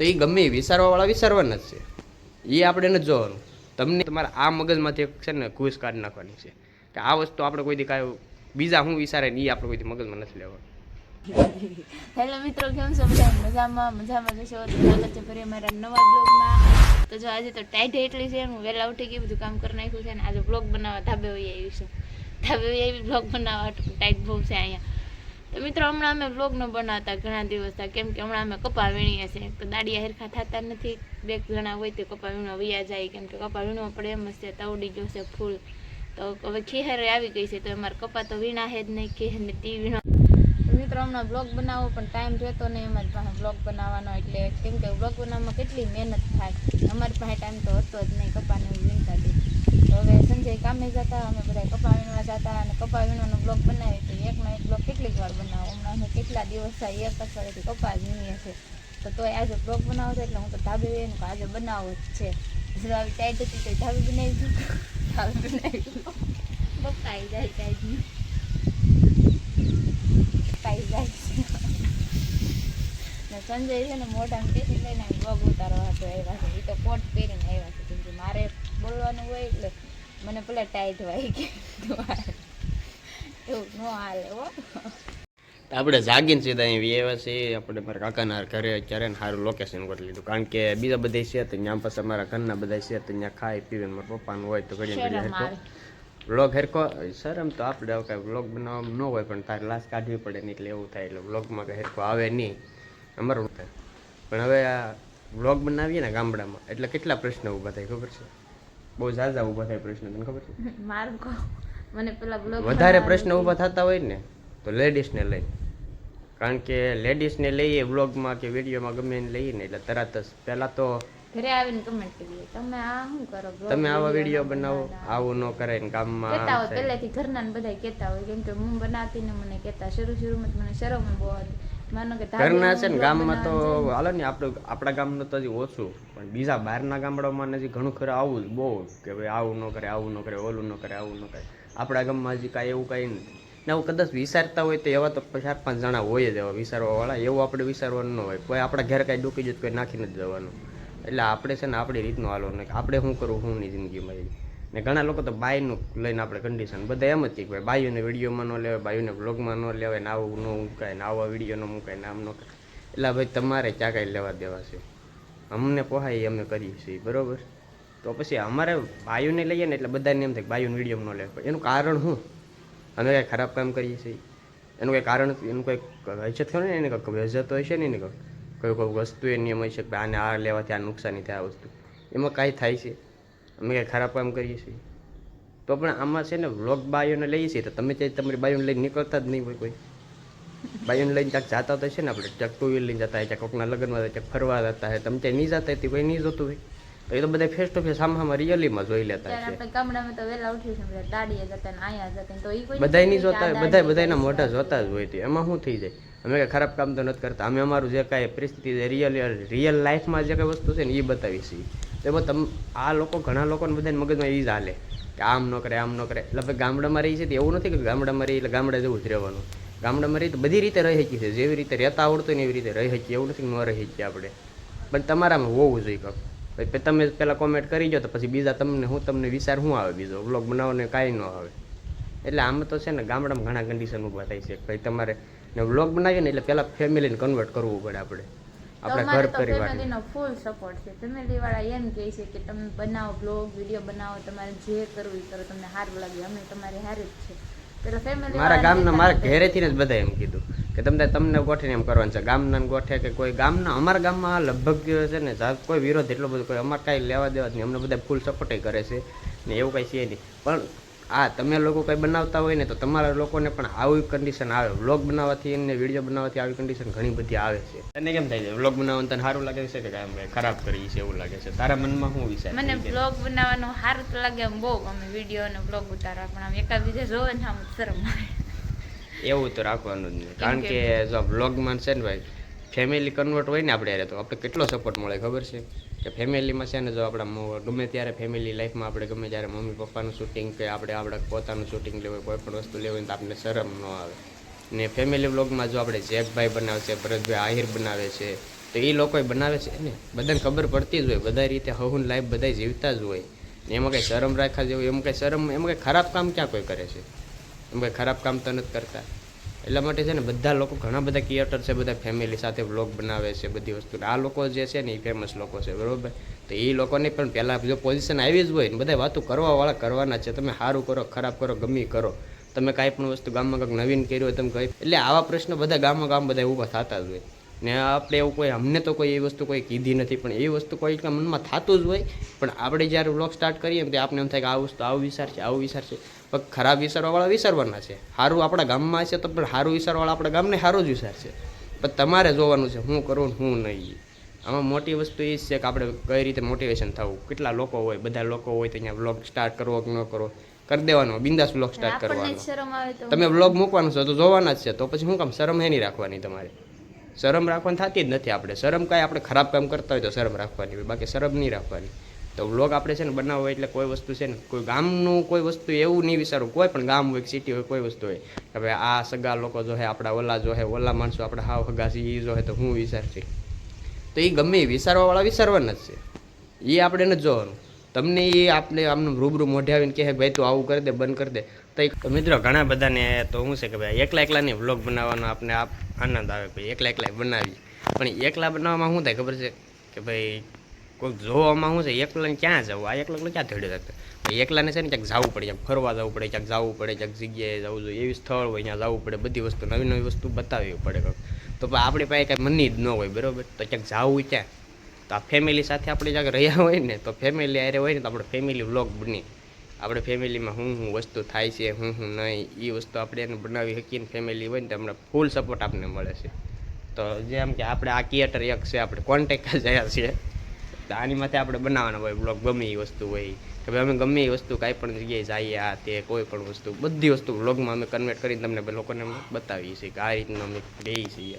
તો એ ગમે એ વિચારવાવાળા વિચારવાના જ છે. એ આપણે નથી જોવાનું. તમને તમારા આ મગજમાંથી એક છે ને ઘૂસ કાઢી નાખવાની છે. કે આ વસ્તુ આપણે કોઈથી કાંઈ બીજા શું વિચારે ને એ આપણે કોઈ મગજમાં નથી લેવાનું. હેલો મિત્રો, કેમ છો બધા? મજામાં મજામાં જશો તો સ્વાગત છે ફરી અમારા નવા બ્લોગમાં. તો જો આજે તો ટાઈટ એટલી છે હું વહેલા ઉઠી ગઈ, બધું કામ કરી નાખ્યું છે અને આજે બ્લોગ બનાવવા ધાબે વહી આવી છે. ધાબે વહી આવી બ્લોગ બનાવવા ટાઈટ બહુ છે અહીંયા. તો મિત્રો, હમણાં અમે બ્લોગ ન બનાવતા ઘણા દિવસ થયા, કેમ કે હમણાં અમે કપા વીણીએ છીએ. તો દાડિયા હેરખા થતા નથી. બે જણા હોય તો કપા વીણવા વૈયા જાય, કેમ કે કપા વીણવા પડે એમ છે તવડી ગયો ફૂલ. તો હવે ખીહેર આવી ગઈ છે, તો અમારે કપા તો વીણા હે જ નહીં ખીહેર ને તી વીણો મિત્રો, હમણાં બ્લોગ બનાવો, પણ ટાઈમ રહેતો નહીં અમારી પાસે બ્લોગ બનાવવાનો, એટલે કેમ કે બ્લોગ બનાવવામાં કેટલી મહેનત થાય. અમારી પાસે ટાઈમ તો હતો જ નહીં કપાને વીણતા હતી તો હવે સંજય કામે જતા, અમે બધા કપા વીણવા જતા, અને કપા વીણવાનો બ્લોગ બનાવી તો એકનો એક કેટલીક વાર બનાવો? હમણાં કેટલા દિવસ થાય એક અઠવાડિયાથી કપા જ વીણીએ છીએ. તો તોય આજે બ્લોગ બનાવો છે એટલે હું તો ધાબે કહું, આજે બનાવો જ છે. આવી ટાઈટ હતી તો ધાબે બનાવી દીધું ધાબે બનાવી દીધું પપ્પા જાય ટાઈટની. પાઈ જાય છે. સંજય છે ને મોઢામાં ટેસી લઈને પગ ઉતારવા હતો આવ્યા છે. એ તો કોટ પહેરીને આવ્યા છે. કેમ કે મારે બોલવાનું હોય એટલે મને પેલા ટાઈટ વાઈ ગયું. એવું ન હાલે હો. આપણે જાગીને સીધા અહીં વ્યવા છે આપણે મારા કાકાના ઘરે અત્યારે સારું લોકેશન કરી લીધું. કારણ કે બીજા બધા છે તો ત્યાં પાસે મારા ઘરના બધા છે તો ત્યાં ખાઈ પીવે મારા પપ્પાનું હોય તો ઘડી ઘડી હેરકો. વ્લોગ હેરકો શરમ તો આપણે કાંઈ વ્લોગ બનાવવામાં ન હોય પણ તારે લાશ કાઢવી પડે ને એટલે એવું થાય. એટલે વ્લોગમાં કાંઈ હેરકો આવે નહીં. અમારું થાય. પણ હવે આ વ્લોગ બનાવીએ ને ગામડામાં એટલે કેટલા પ્રશ્ન ઊભા થાય ખબર છે? બહુ ઝાઝા ઊભા થાય પ્રશ્ન તને ખબર છે? મારું મને પેલા બ્લોગ વધારે પ્રશ્ન ઊભા થતા હોય ને તો લેડીઝને લઈ. કારણ કે લેડીઝને લઈએ બ્લોગમાં કે વિડીયોમાં ગમે એને લઈએ ને એટલે તરત જ. પહેલાં તો ઘરે આવીને કમેન્ટ કરીએ તમે આ શું કરો તમે આવા વીડિયો બનાવો આવું ન કરાય ને ગામમાં કહેતા હોય પહેલેથી ઘરના ને બધા કહેતા હોય કેમ કે હું બનાવતી ને મને કહેતા શરૂ શરૂમાં મને શરમ બહુ હતી ઘરના છે ને ગામમાં તો હાલો ને આપણું આપણા ગામનું તો હજી ઓછું. પણ બીજા બહારના ગામડામાં હજી ઘણું ખરું આવું બહુ કે ભાઈ આવું ન કરે આવું ન કરે ઓલું ન કરે આવું ન કરે આપણા ગામમાં હજી કાંઈ એવું કાંઈ નથી. ને આવું કદાચ વિચારતા હોય તો એવા તો ચાર પાંચ જણા હોય જ એવા વિચારવાવાળા. એવું આપણે વિચારવાનું ન હોય. કોઈ આપણા ઘરે કાંઈ ડૂકી જતું કોઈ નાખી નથી જવાનું. એટલે આપણે છે ને આપણી રીતનું નહીં આપણે શું કરવું શું ની જિંદગીમાં. ને ઘણા લોકો તો બાયનું લઈને આપણે કન્ડિશન બધા એમ જ કે ભાઈ બાયુને વિડીયોમાં ન લેવાય બાયુને બ્લોગમાં ન લેવાય, ને આવું ન મૂકાય, ને આવા વીડિયો ન મૂકાય, ને આમ ન એટલે ભાઈ તમારે ક્યાં કાંઈ લેવા દેવા છે? અમને પોહાય અમે કરીએ છીએ, બરોબર? તો પછી અમારે બાયુને લઈએ ને એટલે બધાને એમ થાય બાયુને વીડિયો ન લેવા એનું કારણ શું? અમે કાંઈ ખરાબ કામ કરીએ છીએ. એનું કંઈ કારણ એનું કંઈક હશે ખરું ને? એને કંઈક વેજત હોય છે ને એને કંઈક કોઈ કોઈ વસ્તુ એ નિયમ હોય છે કે આને આ લેવાથી આ નુકસાની થાય આ વસ્તુ. એમાં કાંઈ થાય છે? અમે કાંઈ ખરાબ કામ કરીએ છીએ? તો પણ આમાં છે ને, વ્લોગ બાયોને લઈએ છીએ તો તમે ત્યાં તમારી બાયોને લઈને નીકળતા જ નહીં હોય કોઈ. બાયોને લઈને ક્યાંક જતા તો છે ને આપણે? ક્યાંક ટુ વ્હીલ લઈને જતા હોય, ક્યાંક કોકના લગ્નમાં ક્યાંક ફરવા જતા હોય. તમે ત્યાં નહીં જતા હોય કોઈ નહીં જોતું હોય. તો એ તો બધા ફેસ ટુ ફેસ સામા રિયલીમાં જોઈ લેતા છે. આપણે ગામડામાં તો વેલા ઉઠી છે દાડીએ જતા ને આયા જતા તો ઈ કોઈ બધાય નહીં જોતા બધાય હોય આ બધા દાડીએ મોઢા જોતા જ હોય તે. એમાં શું થઈ જાય? અમે કાંઈ ખરાબ કામ તો નથી કરતા. અમે અમારું જે કાંઈ પરિસ્થિતિ રિયલ રિયલ લાઈફમાં જે કાંઈ વસ્તુ છે ને એ બતાવી છીએ. તેમાં એમાં તમ આ લોકો ઘણા લોકોને બધાને મગજમાં એ જ હાલે કે આમ ન કરે આમ ન કરે. એટલે આપણે ગામડામાં રહી છે તો એવું નથી કે ગામડામાં રહી એટલે ગામડા જેવું જ રહેવાનું. ગામડામાં રહી તો બધી રીતે રહી શકીએ છીએ. જેવી રીતે રહેતા આવડતું હોય ને એવી રીતે રહી શકીએ. એવું નથી ન રહી શકીએ આપણે. પણ તમારામાં હોવું જોઈએ કંઈક પછી તમે પહેલાં કોમેન્ટ કરી દો તો પછી બીજા તમને હું તમને વિચાર શું આવે બીજો? વ્લોગ બનાવવાનો કાંઈ ન આવે. એટલે આમ તો છે ને ગામડામાં ઘણા કન્ડિશન ઊભા થાય છે. ભાઈ તમારે ને વ્લોગ બનાવીએ ને એટલે પહેલાં ફેમિલીને કન્વર્ટ કરવું પડે આપણે. આપણા ઘર તમારે પરિવાર ફૂલ સપોર્ટ છે. ફેમિલી વાળા એમ કહે છે કે તમે બનાવો બ્લોગ વીડિયો બનાવો તમારે જે કરવું કરો. તમને સારું લાગે. અમે તમારી હારે જ છે. પેલા ફેમિલી મારા ગામના મારા ઘરેથી જ બધા એમ કીધું. કે તમને તમને ગોઠવીને એમ કરવાનું છે. ગામના ગોઠે કે કોઈ ગામના? અમારા ગામમાં લગભગ છે ને કોઈ વિરોધ એટલો બધો કોઈ અમારે કાંઈ લેવા દેવા જ નહીં. અમને બધા ફૂલ સપોર્ટ કરે છે ને એવું કાંઈ છે નહીં. પણ આ તમે લોકો કંઈ બનાવતા હોય ને, તો તમારા લોકોને પણ આવી કન્ડિશન આવે. વ્લોગ બનાવવાથી અને વીડિયો બનાવવાથી આવી કન્ડિશન ઘણી બધી આવે છે. તને કેમ થાય છે? વ્લોગ બનાવવાનું તને સારું લાગે છે કે કાંઈ ખરાબ કરી છે એવું લાગે છે? તારા મનમાં શું વિચાર મને વ્લોગ બનાવવાનું સારું તો લાગે બહુ અમે વીડિયો અને વ્લોગ ઉતારવા. પણ આમ એકાબીજા જોવે ને, આમ શરમ આવે. એવું તો રાખવાનું જ નહીં. કારણ કે જો બ્લોગમાં છે ને ભાઈ ફેમિલી કન્વર્ટ હોય ને આપણે હારે તો આપણે કેટલો સપોર્ટ મળે ખબર છે? કે ફેમિલીમાં છે ને જો આપણા ગમે ત્યારે ફેમિલી લાઈફમાં આપણે ગમે ત્યારે મમ્મી પપ્પાનું શૂટિંગ કે આપણે આપણે પોતાનું શૂટિંગ લેવું કોઈ પણ વસ્તુ લેવી તો આપણને શરમ ન આવે. ને ફેમિલી વ્લોગમાં જો આપણે જેકભાઈ બનાવે છે ભરતભાઈ આહિર બનાવે છે તો એ લોકોએ બનાવે છે ને? બધાને ખબર પડતી જ હોય બધા રીતે હહુન લાઈફ બધા જીવતા જ હોય. ને એમાં કંઈ શરમ રાખવા જેવું એમ કંઈ શરમ એમાં કંઈ ખરાબ કામ ક્યાં કોઈ કરે છે? એમ કંઈ ખરાબ કામ તો નથી કરતા. એટલા માટે છે ને બધા લોકો, ઘણા બધા ક્રિએટર છે, બધા ફેમિલી સાથે વ્લોગ બનાવે છે, બધી વસ્તુ આ લોકો જે છે ને એ ફેમસ લોકો છે, બરાબર? તો એ લોકોને પણ પહેલાં જો પોઝિશન આવી જ હોય ને, બધા વાતો કરવાવાળા કરવાના છે. તમે સારું કરો, ખરાબ કરો, ગમે કરો. તમે કાંઈ પણ વસ્તુ ગામમાં કંઈક નવીન કર્યું હોય, તમે કંઈ એટલે આવા પ્રશ્નો બધા ગામમાં ગામ બધા ઊભા થતા જ હોય. ને આપણે એવું કોઈ અમને તો કોઈ એ વસ્તુ કોઈ કીધી નથી, પણ એ વસ્તુ કોઈ મનમાં થતું જ હોય. પણ આપણે જ્યારે વ્લોગ સ્ટાર્ટ કરીએ ને, તો આપણે એમ થાય કે આ વસ્તુ આવું વિચાર છે, આવું વિચાર છે. પણ ખરાબ વિચારવાવાળા વિચારવાના છે. સારું આપણા ગામમાં છે તો પણ સારું વિચારવાળા આપણા ગામને સારું જ વિચાર છે પણ તમારે જોવાનું છે હું કરું હું નહીં. આમાં મોટી વસ્તુ એ જ છે કે આપણે કઈ રીતે મોટિવેશન થવું. કેટલા લોકો હોય બધા લોકો હોય તો અહીંયા વ્લોગ સ્ટાર્ટ કરવો કે ન કરો કરી દેવાનો બિંદાસ વ્લોગ સ્ટાર્ટ કરવાનો. તમે વ્લોગ મૂકવાનું છે તો જોવાના જ છે. તો પછી શું કામ? શરમ હે નહીં રાખવાની તમારે. શરમ રાખવાની થતી જ નથી આપણે. શરમ કાંઈ આપણે ખરાબ કામ કરતા હોય તો શરમ રાખવાની હોય. બાકી શરમ નહીં રાખવાની. તો વ્લોગ આપણે છે ને બનાવવો હોય એટલે કોઈ વસ્તુ છે ને, કોઈ ગામનું કોઈ વસ્તુ એવું નહીં વિચારવું. કોઈ પણ ગામ હોય સિટી હોય, કોઈ વસ્તુ હોય. ભાઈ આ સગા લોકો જો હે, આપણા ઓલા જો હે, ઓલા માણસો, આપણા હાવ હગા છે એ જો હે, તો હું વિચારશે? તો એ ગમે વિચારવાવાળા વિચારવાના જ છે. એ આપણે નથી જોવાનું. તમને એ આપણે આમનું રૂબરૂ મોઢે આવીને કહે, ભાઈ, તું આવું કરી દે, બંધ કરી દે. તો મિત્રો, ઘણા બધાને તો શું છે કે ભાઈ, એકલા એકલાની વ્લોગ બનાવવાનો આપણે આનંદ આવે ભાઈ, એકલા એકલા બનાવી પણ એકલા બનાવવામાં શું થાય ખબર છે? કે ભાઈ કોઈક જોવામાં શું છે, એકલાને ક્યાં જવું? આ એકલા ક્યાં ધડી શકતા એકલાને છે ને ક્યાંક જવું પડે, ક્યાંક ફરવા જવું પડે, ક્યાંક જવું પડે, ક્યાંક જગ્યાએ જવું જોઈએ, એવી સ્થળ હોય ત્યાં જવું પડે, બધી વસ્તુ, નવી નવી વસ્તુ બતાવવી પડે કંઈક તો પણ આપણી પાસે કાંઈ મની જ ન હોય, બરાબર? તો ક્યાંક જવું ક્યાં? તો આ ફેમિલી સાથે આપણે જ્યાં રહ્યા હોય ને, તો ફેમિલી આરે હોય ને, તો આપણે ફેમિલી વ્લોગ બની. આપણે ફેમિલીમાં હું હું વસ્તુ થાય છે, હું હું નહીં એ વસ્તુ આપણે એને બનાવી શકીએ ને ફેમિલી હોય ને, તો અમને ફૂલ સપોર્ટ આપણને મળે છે. તો જેમ કે આપણે આ ક્રિએટર એક છે, આપણે કોન્ટેક્ટ જયા છીએ. તો આની માથે આપણે બનાવવાના હોય બ્લોગ ગમે એ વસ્તુ હોય. કે ભાઈ અમે ગમે એ વસ્તુ કાંઈ પણ જગ્યાએ જઈએ, આ તે કોઈ પણ વસ્તુ, બધી વસ્તુ બ્લોગમાં અમે કન્વર્ટ કરીને તમને લોકોને બતાવીએ છીએ કે આ રીતનું અમે રહીએ છીએ.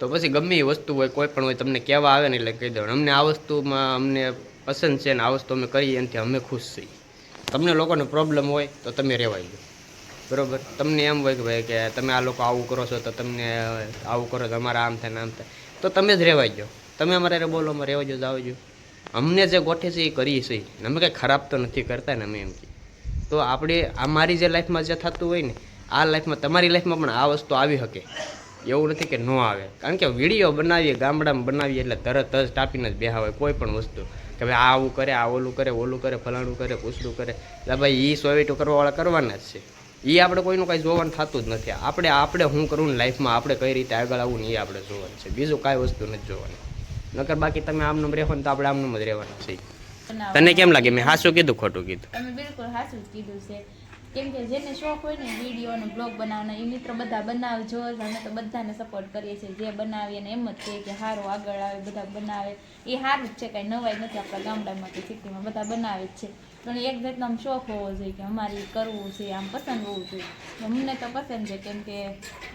તો પછી ગમે એ વસ્તુ હોય, કોઈ પણ હોય, તમને કહેવા આવે ને એટલે કહી દેવાનું અમને આ વસ્તુમાં અમને પસંદ છે ને આ વસ્તુ અમે કરીએ એનાથી અમે ખુશ છીએ. તમને લોકોને પ્રોબ્લેમ હોય તો તમે રહેવાઈ દો બરાબર? તમને એમ હોય કે ભાઈ કે તમે આ લોકો આવું કરો છો તો તમને આવું કરો તો અમારા આમ થાય ને આમ થાય. તો તમે જ રહેવાય જાઓ. તમે અમારે બોલો અમારે રહેવા જો જાવ જો. અમને જે ગોઠે છે એ કરીએ છીએ. અમે કંઈ ખરાબ તો નથી કરતા ને અમે એમ કે તો આપણે આ મારી જે લાઈફમાં જે થતું હોય ને, આ લાઈફમાં તમારી લાઈફમાં પણ આ વસ્તુ આવી શકે. એવું નથી કે ન આવે. કારણ કે વીડિયો બનાવીએ, ગામડામાં બનાવીએ એટલે તરત જ ટાપીને જ બેહા હોય કોઈ પણ વસ્તુ. કે ભાઈ આ આવું કરે, આ ઓલું કરે ઓલું કરે, ફલાણું કરે, પૂછડું કરે. એટલે ભાઈ એ સોવેટો કરવાવાળા કરવાના જ છે. એ આપણે કોઈનું કાંઈ જોવાનું થતું જ નથી. આપણે આપણે શું કરવું ને લાઈફમાં આપણે કઈ રીતે આગળ આવવું ને એ આપણે જોવાનું છે. બીજું કાંઈ વસ્તુ નથી જોવાની. નકર બાકી તમે આમનું રહેો ને તો આપણે આમનું જ રહેવાનું. છે તને કેમ લાગે? મેં હાચું કીધું ખોટું કીધું. તમે બિલકુલ હાસું જ કીધું છે. કેમ કે જેને શોખ હોય ને વીડિયો અને બ્લોગ બનાવવાનો એ મિત્રો બધા બનાવજો જ અમે તો બધાને સપોર્ટ કરીએ છીએ. જે બનાવીએ ને એમ જ છે કે સારું આગળ આવે બધા બનાવે. એ સારું જ છે કાંઈ નવાઈ નથી આપણા ગામડામાં કે સિટીમાં બધા બનાવે જ છે. પણ એક જાતનો આમ શોખ હોવો જોઈએ કે અમારે કરવું છે આમ પસંદ હોવું જોઈએ. અમને તો પસંદ છે કેમ કે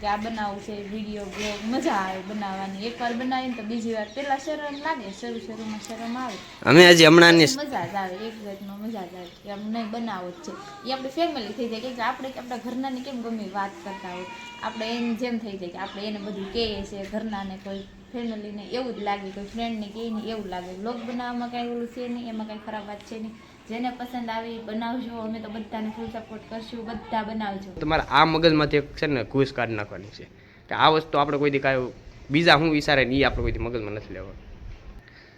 આ બનાવવું છે વીડિયો બ્લોગ મજા આવે બનાવવાની. એકવાર બનાવીને તો બીજી વાર પહેલાં શરમ લાગે શરૂ શરૂમાં શરમ આવે. અમે હજી હમણાં મજા જ આવે એક જાતનો મજા જ આવે. કે અમને બનાવો જ છે. એ આપણે ફેમિલી થઈ જાય. કે આપણે આપણા ઘરનાની કેમ ગમે વાત કરતા હોય. આપણે એમ જેમ થઈ જાય કે આપણે એને બધું કહીએ છીએ ઘરનાને કોઈ ફેમિલીને એવું જ લાગે કોઈ ફ્રેન્ડને કહે ને એવું લાગે. બ્લોગ બનાવવામાં કાંઈ ઓલું છે નહીં એમાં કાંઈ ખરાબ વાત છે નહીં. જેને પસંદ આવી બનાવજો અમે તો બધાને ફૂલ સપોર્ટ કરશું બધા બનાવજો. તમારે આ મગજમાંથી એક છે ને ઘૂસ કાઢી નાખવાની છે. કે આ વસ્તુ આપણે કોઈ દી કાંઈ બીજા શું વિચારે ને એ આપણે કોઈ મગજમાં નથી લેવાનું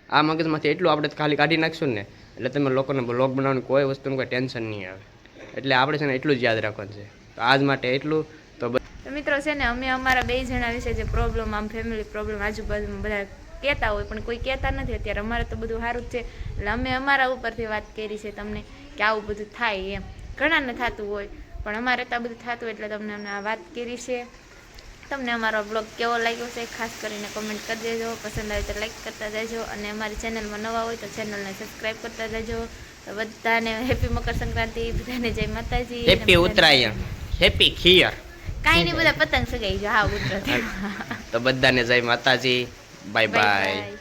આ મગજમાંથી એટલું આપણે ખાલી કાઢી નાખશું ને એટલે તમે લોકોને બ્લોગ બનાવવાની કોઈ વસ્તુનું કોઈ ટેન્શન નહીં આવે. એટલે આપણે છે ને એટલું જ યાદ રાખવાનું છે. તો આજ માટે એટલું. તો મિત્રો છે ને અમે અમારા બે જણા વિશે જે પ્રોબ્લેમ આમ ફેમિલી પ્રોબ્લેમ આજુબાજુમાં બધા કહેતા હોય પણ કોઈ કહેતા નથી. અત્યારે અમારે તો બધું સારું જ છે. એટલે અમે અમારા ઉપરથી વાત કરી છે તમને કે આવું બધું થાય એમ. ઘણાને થતું હોય પણ અમારે તો આ બધું થતું એટલે તમને અમને આ વાત કરી છે. તમને અમારો બ્લોગ કેવો લાગ્યો છે ખાસ કરીને કોમેન્ટ કરી દેજો. પસંદ આવે તો લાઈક કરતા જજો અને અમારી ચેનલમાં નવા હોય તો ચેનલને સબસ્ક્રાઈબ કરતા જજો બધાને હેપી મકર સંક્રાંતિ બધાને જય માતાજી. હેપી ઉત્તરાયણ. હેપી ખીયર કાંઈ નહીં બધા પતંગ સગાઈ જો. હા ઉતરતી તો બધાને જય માતાજી. bye bye.